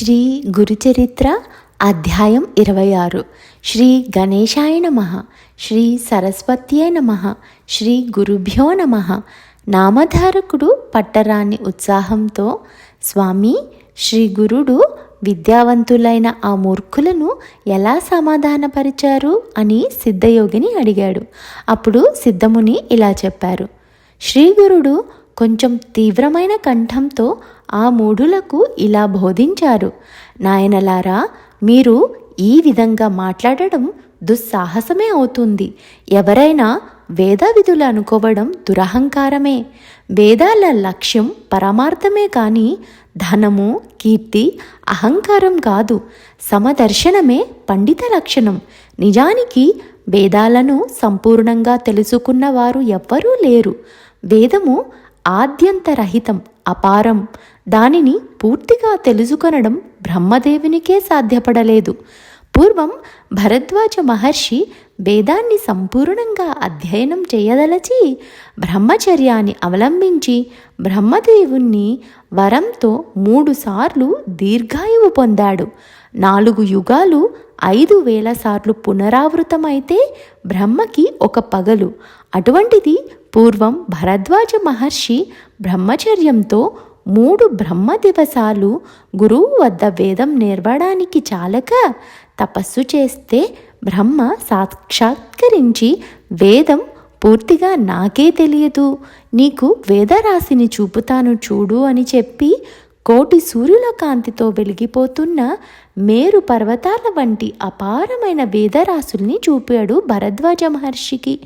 శ్రీ గురుచరిత్ర అధ్యాయం ఇరవై ఆరు. శ్రీ గణేశాయ నమ. శ్రీ సరస్వత్యే నమ. శ్రీ గురుభ్యో నమ. నామధారకుడు పట్టరాని ఉత్సాహంతో స్వామి శ్రీ గురుడు విద్యావంతులైన ఆ మూర్ఖులను ఎలా సమాధానపరిచారు అని సిద్ధయోగిని అడిగాడు. అప్పుడు సిద్ధముని ఇలా చెప్పారు. శ్రీగురుడు కొంచెం తీవ్రమైన కంఠంతో ఆ మూఢులకు ఇలా బోధించారు. నాయనలారా మీరు ఈ విధంగా మాట్లాడడం దుస్సాహసమే అవుతుంది. ఎవరైనా వేద విధులు అనుకోవడం దురహంకారమే. వేదాల లక్ష్యం పరమార్థమే కానీ ధనము కీర్తి అహంకారం కాదు. సమదర్శనమే పండిత లక్షణం. నిజానికి వేదాలను సంపూర్ణంగా తెలుసుకున్న వారు ఎవ్వరూ లేరు. వేదము ఆద్యంతరహితం అపారం. దానిని పూర్తిగా తెలుసుకొనడం బ్రహ్మదేవునికే సాధ్యపడలేదు. పూర్వం భరద్వాజ మహర్షి వేదాన్ని సంపూర్ణంగా అధ్యయనం చేయదలచి బ్రహ్మచర్యాన్ని అవలంబించి బ్రహ్మదేవుణ్ణి వరంతో మూడుసార్లు దీర్ఘాయువు పొందాడు. నాలుగు యుగాలు ఐదు వేల సార్లు పునరావృతమైతే బ్రహ్మకి ఒక పగలు. అటువంటిది పూర్వం భరద్వాజ మహర్షి బ్రహ్మచర్యంతో మూడు బ్రహ్మ దివసాలు గురువు వద్ద వేదం నేర్వడానికి చాలక తపస్సు చేస్తే బ్రహ్మ సాక్షాత్కరించి వేదం పూర్తిగా నాకే తెలియదు. నీకు వేదరాశిని చూపుతాను చూడు అని చెప్పి కోటి సూర్యుల కాంతితో వెలిగిపోతున్న మేరు పర్వతాల వంటి అపారమైన వేదరాశుల్ని చూపాడు భరద్వాజ మహర్షికి.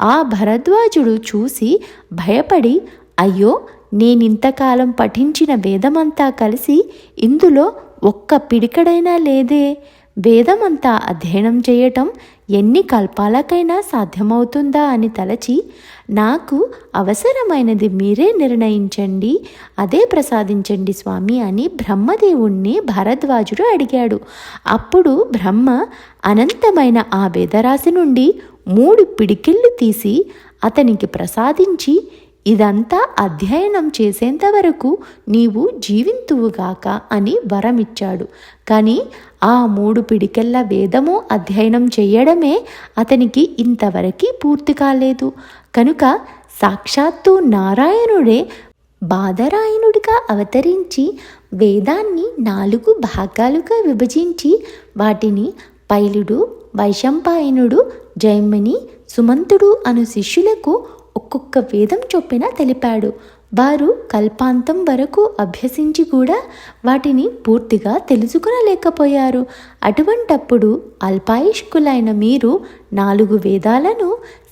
ఆ భరద్వాజుడు చూసి భయపడి అయ్యో నేనింతకాలం పఠించిన వేదమంతా కలిసి ఇందులో ఒక్క పిడికడైనా లేదే. వేదమంతా అధ్యయనం చేయటం ఎన్ని కల్పాలకైనా సాధ్యమవుతుందా? అని తలచి నాకు అవసరమైనది మీరే నిర్ణయించండి అదే ప్రసాదించండి స్వామి అని బ్రహ్మదేవుణ్ణి భరద్వాజుడు అడిగాడు. అప్పుడు బ్రహ్మ అనంతమైన ఆ వేదరాశి నుండి మూడు పిడికిళ్ళు తీసి అతనికి ప్రసాదించి ఇదంతా అధ్యయనం చేసేంత వరకు నీవు జీవింతువుగాక అని వరమిచ్చాడు. కానీ ఆ మూడు పిడికెళ్ళ వేదము అధ్యయనం చేయడమే అతనికి ఇంతవరకు పూర్తి కాలేదు. కనుక సాక్షాత్తు నారాయణుడే బాదరాయణుడిగా అవతరించి వేదాన్ని నాలుగు భాగాలుగా విభజించి వాటిని పైలుడు వైశంపాయనుడు జైమిని సుమంతుడు అను శిష్యులకు ఒక్కొక్క వేదం చొప్పున తెలిపాడు. వారు కల్పాంతం వరకు అభ్యసించి కూడా వాటిని పూర్తిగా తెలుసుకునలేకపోయారు. అటువంటప్పుడు అల్పాయుష్కులైన మీరు నాలుగు వేదాలను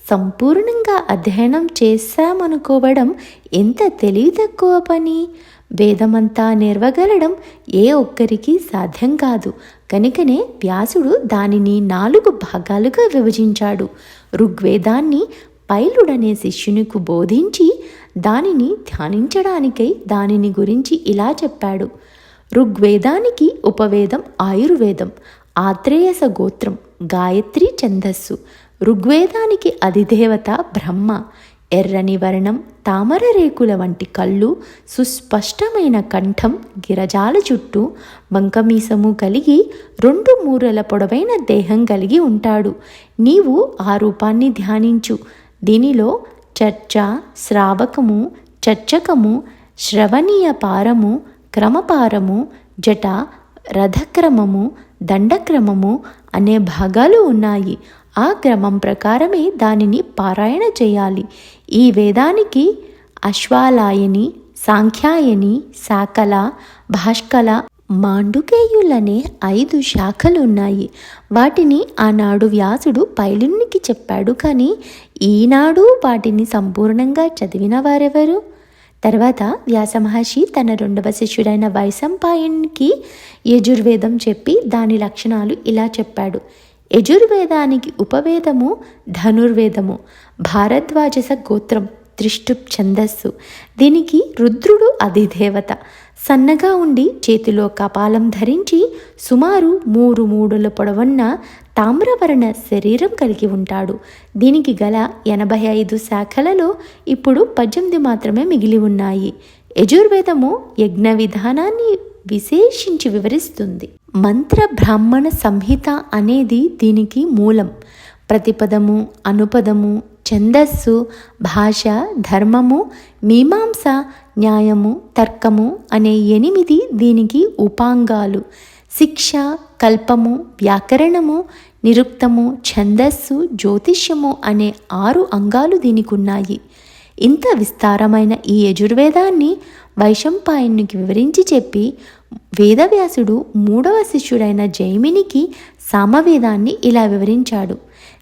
సంపూర్ణంగా అధ్యయనం చేశామనుకోవడం ఎంత తెలివి తక్కువ పని? వేదమంతా నిర్వగలడం ఏ ఒక్కరికి సాధ్యం కాదు. కనుకనే వ్యాసుడు దానిని నాలుగు భాగాలుగా విభజించాడు. ఋగ్వేదాన్ని పైలుడనే శిష్యునికి బోధించి దానిని ధ్యానించడానికై దానిని గురించి ఇలా చెప్పాడు. ఋగ్వేదానికి ఉపవేదం ఆయుర్వేదం ఆత్రేయస గోత్రం గాయత్రి ఛందస్సు ఋగ్వేదానికి అధిదేవత బ్రహ్మ. ఎర్రని వర్ణం తామర రేకుల వంటి కళ్ళు సుస్పష్టమైన కంఠం గిరజాల చుట్టూ బంకమీసము కలిగి రెండు మూరల పొడవైన దేహం కలిగి ఉంటాడు. నీవు ఆ రూపాన్ని ధ్యానించు. దీనిలో చర్చ శ్రావకము చర్చకము శ్రవణీయ పారము క్రమపారము జట రథక్రమము దండక్రమము అనే భాగాలు ఉన్నాయి. ఆ క్రమం ప్రకారమే దానిని పారాయణ చేయాలి. ఈ వేదానికి అశ్వాలాయని సాంఖ్యాయని శాఖల భాష్కల మాండుకేయులనే ఐదు శాఖలున్నాయి. వాటిని ఆనాడు వ్యాసుడు పైలునికి చెప్పాడు కానీ ఈనాడు వాటిని సంపూర్ణంగా చదివిన వారెవరు? తర్వాత వ్యాసమహర్షి తన రెండవ శిష్యుడైన వైశంపాయన్కి యజుర్వేదం చెప్పి దాని లక్షణాలు ఇలా చెప్పాడు. యజుర్వేదానికి ఉపవేదము ధనుర్వేదము భారద్వాజస గోత్రం త్రిష్టుప్ ఛందస్సు. దీనికి రుద్రుడు అధిదేవత. సన్నగా ఉండి చేతిలో కపాలం ధరించి సుమారు మూడు మూడుల పొడవున్న తామ్రవర్ణ శరీరం కలిగి ఉంటాడు. దీనికి గల ఎనభై ఐదు శాఖలలో ఇప్పుడు పద్దెనిమిది మాత్రమే మిగిలి ఉన్నాయి. యజుర్వేదము యజ్ఞ విధానాన్ని విశేషించి వివరిస్తుంది. మంత్ర బ్రాహ్మణ సంహిత అనేది దీనికి మూలం. ప్రతిపదము అనుపదము ఛందస్సు భాష ధర్మము మీమాంస న్యాయము తర్కము అనే ఎనిమిది దీనికి ఉపాంగాలు. శిక్ష కల్పము వ్యాకరణము నిరుక్తము ఛందస్సు జ్యోతిష్యము అనే ఆరు అంగాలు దీనికి ఉన్నాయి ఇంత విస్తారమైన ఈ యజుర్వేదాన్ని వైశంపాయనునికి వివరించి చెప్పి వేదవ్యాసుడు మూడవ శిష్యుడైన జైమినికి సామవేదాన్ని ఇలా వివరించాడు.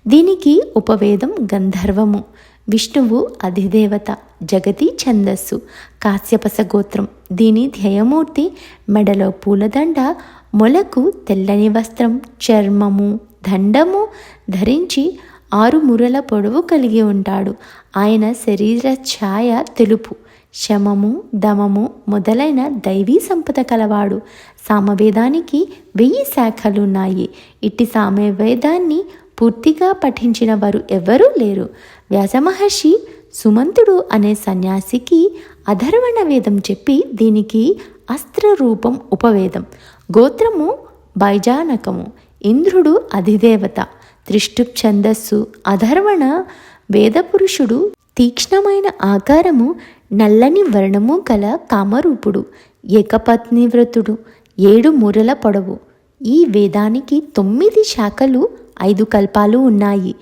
దీనికి ఉపవేదం గంధర్వము. విష్ణువు అధిదేవత జగతి ఛందస్సు కాశ్యపస గోత్రం దీని ధ్యేయమూర్తి మెడలో పూలదండ మొలకు తెల్లని వస్త్రం చర్మము దండము ధరించి ఆరు మురల పొడవు కలిగి ఉంటాడు. ఆయన శరీర ఛాయ తెలుపు. శమము దమము మొదలైన దైవీ సంపద కలవాడు. సామవేదానికి వెయ్యి శాఖలున్నాయి. ఇట్టి సామవేదాన్ని పూర్తిగా పఠించిన వారు ఎవరూ లేరు. వ్యాసమహర్షి సుమంతుడు అనే సన్యాసికి అధర్వణ వేదం చెప్పి దీనికి అస్త్రరూపం ఉపవేదం. గోత్రము బైజానకము. ఇంద్రుడు అధిదేవత. త్రిష్టుప్ ఛందస్సు అధర్వణ వేదపురుషుడు తీక్ష్ణమైన ఆకారము నల్లని వర్ణము గల కామరూపుడు ఏకపత్ని వ్రతుడు ఏడు మూరల పొడవు. ఈ వేదానికి తొమ్మిది శాఖలు ఐదు కల్పాలు ఉన్నాయి.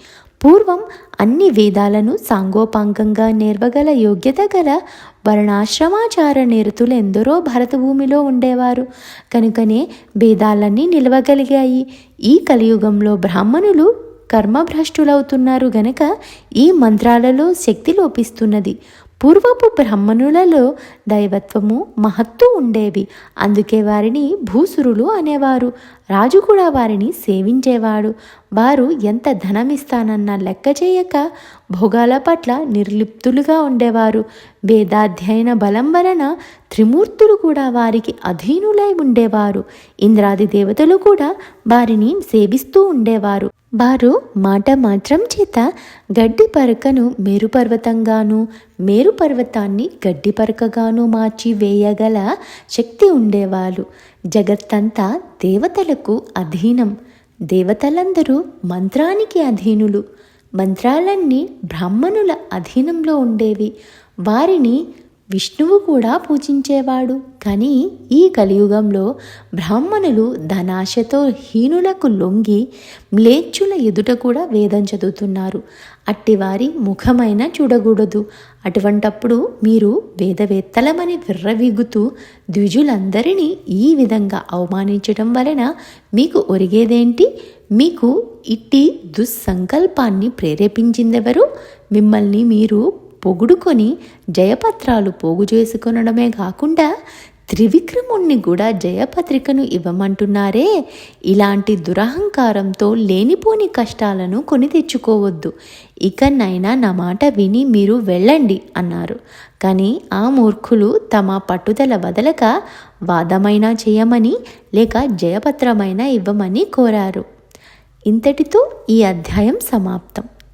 పూర్వం అన్ని వేదాలను సాంగోపాంగంగా నేర్వగల యోగ్యత గల వర్ణాశ్రమాచార నేరతులు ఎందరో భరతభూమిలో ఉండేవారు. కనుకనే వేదాలన్నీ నిలవగలిగాయి. ఈ కలియుగంలో బ్రాహ్మణులు కర్మభ్రష్టులవుతున్నారు గనక ఈ మంత్రాలలో శక్తి లోపిస్తున్నది. పూర్వపు బ్రాహ్మణులలో దైవత్వము మహత్తు ఉండేవి. అందుకే వారిని భూసురులు అనేవారు. రాజు కూడా వారిని సేవించేవాడు. వారు ఎంత ధనమిస్తానన్న లెక్క చేయక భోగాల పట్ల నిర్లిప్తులుగా ఉండేవారు. వేదాధ్యయన బలం వలన త్రిమూర్తులు కూడా వారికి అధీనులై ఉండేవారు. ఇంద్రాది దేవతలు కూడా వారిని సేవిస్తూ ఉండేవారు. వారు మాట మాత్రం చేత గడ్డి పరకను మేరుపర్వతంగాను మేరుపర్వతాన్ని గడ్డి పరకగాను మార్చి వేయగల శక్తి ఉండేవాళ్ళు జగత్తంతా దేవతలకు అధీనం. దేవతలందరూ మంత్రానికి అధీనులు. మంత్రాలన్నీ బ్రాహ్మణుల అధీనంలో ఉండేవి. వారిని విష్ణువు కూడా పూజించేవాడు. కానీ ఈ కలియుగంలో బ్రాహ్మణులు ధనాశతో హీనులకు లొంగి మ్లేచ్చుల ఎదుట కూడా వేదం చదువుతున్నారు. అట్టివారి ముఖమైన చూడకూడదు. అటువంటప్పుడు మీరు వేదవేత్తలమని విర్రవీగుతూ ద్విజులందరినీ ఈ విధంగా అవమానించడం వలన మీకు ఒరిగేదేంటి? మీకు ఇట్టి దుస్సంకల్పాన్ని ప్రేరేపించిందెవరు? మిమ్మల్ని మీరు పొగుడుకొని జయపత్రాలు పోగు చేసుకొనడమే కాకుండా త్రివిక్రముణ్ణి కూడా జయపత్రికను ఇవ్వమంటున్నారే. ఇలాంటి దురహంకారంతో లేనిపోని కష్టాలను కొని తెచ్చుకోవద్దు. ఇకనైనా నా మాట విని మీరు వెళ్ళండి అన్నారు. కానీ ఆ మూర్ఖులు తమ పట్టుదల వదలక వాదమైనా చేయమని లేక జయపత్రమైనా ఇవ్వమని కోరారు. ఇంతటితో ఈ అధ్యాయం సమాప్తం.